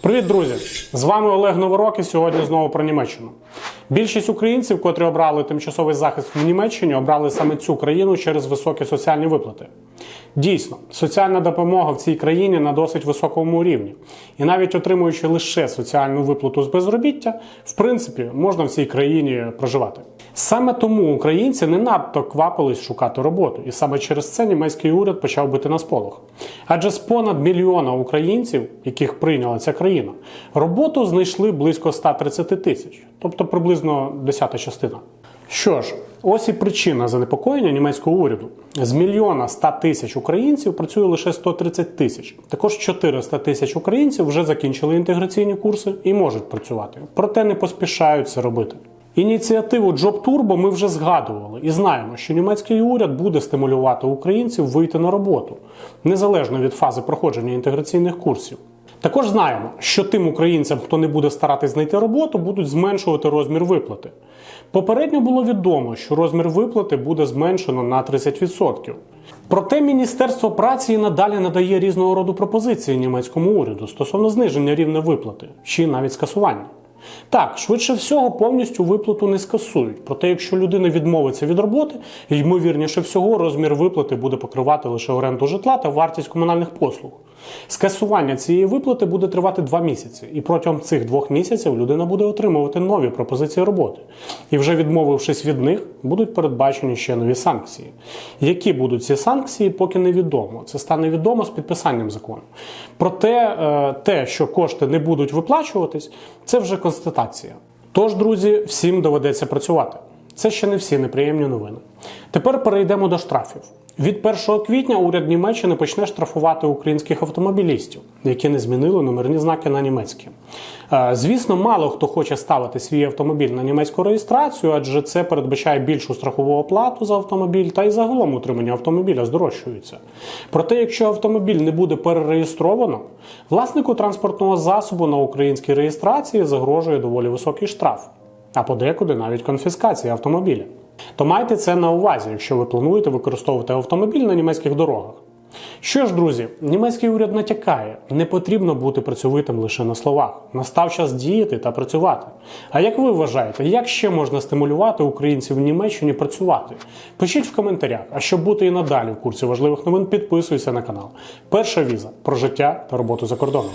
Привіт, друзі! З вами Олег Новорок і сьогодні знову про Німеччину. Більшість українців, котрі обрали тимчасовий захист в Німеччині, обрали саме цю країну через високі соціальні виплати. Дійсно, соціальна допомога в цій країні на досить високому рівні. І навіть отримуючи лише соціальну виплату з безробіття, в принципі, можна в цій країні проживати. Саме тому українці не надто квапились шукати роботу, і саме через це німецький уряд почав бити на сполох. Адже з понад мільйона українців, яких прийняла ця країна, роботу знайшли близько 130 тисяч, тобто приблизно десята частина. Що ж, ось і причина занепокоєння німецького уряду. З мільйона 100 тисяч українців працює лише 130 тисяч. Також 400 тисяч українців вже закінчили інтеграційні курси і можуть працювати, проте не поспішають це робити. Ініціативу Job Turbo ми вже згадували і знаємо, що німецький уряд буде стимулювати українців вийти на роботу незалежно від фази проходження інтеграційних курсів. Також знаємо, що тим українцям, хто не буде старатись знайти роботу, будуть зменшувати розмір виплати. Попередньо було відомо, що розмір виплати буде зменшено на 30%. Проте Міністерство праці і надалі надає різного роду пропозиції німецькому уряду стосовно зниження рівня виплати чи навіть скасування. Так, швидше всього, повністю виплату не скасують. Проте, якщо людина відмовиться від роботи, ймовірніше всього, розмір виплати буде покривати лише оренду житла та вартість комунальних послуг. Скасування цієї виплати буде тривати два місяці, і протягом цих двох місяців людина буде отримувати нові пропозиції роботи. І вже відмовившись від них, будуть передбачені ще нові санкції. Які будуть ці санкції, поки невідомо. Це стане відомо з підписанням закону. Проте е, те, що кошти не будуть виплачуватись, це вже констатація. Тож, друзі, всім доведеться працювати. Це ще не всі неприємні новини. Тепер перейдемо до штрафів. Від 1 квітня уряд Німеччини почне штрафувати українських автомобілістів, які не змінили номерні знаки на німецькі. Е, Звісно, мало хто хоче ставити свій автомобіль на німецьку реєстрацію, адже це передбачає більшу страхову оплату за автомобіль, та й загалом утримання автомобіля здорожчується. Проте, якщо автомобіль не буде перереєстровано, власнику транспортного засобу на українській реєстрації загрожує доволі високий штраф, а подекуди навіть конфіскація автомобіля. То майте це на увазі, якщо ви плануєте використовувати автомобіль на німецьких дорогах. Що ж, друзі, німецький уряд натякає, не потрібно бути працьовитим лише на словах. Настав час діяти та працювати. А як ви вважаєте, як ще можна стимулювати українців в Німеччині працювати? Пишіть в коментарях. А щоб бути і надалі в курсі важливих новин, підписуйся на канал. Перша віза про життя та роботу за кордоном.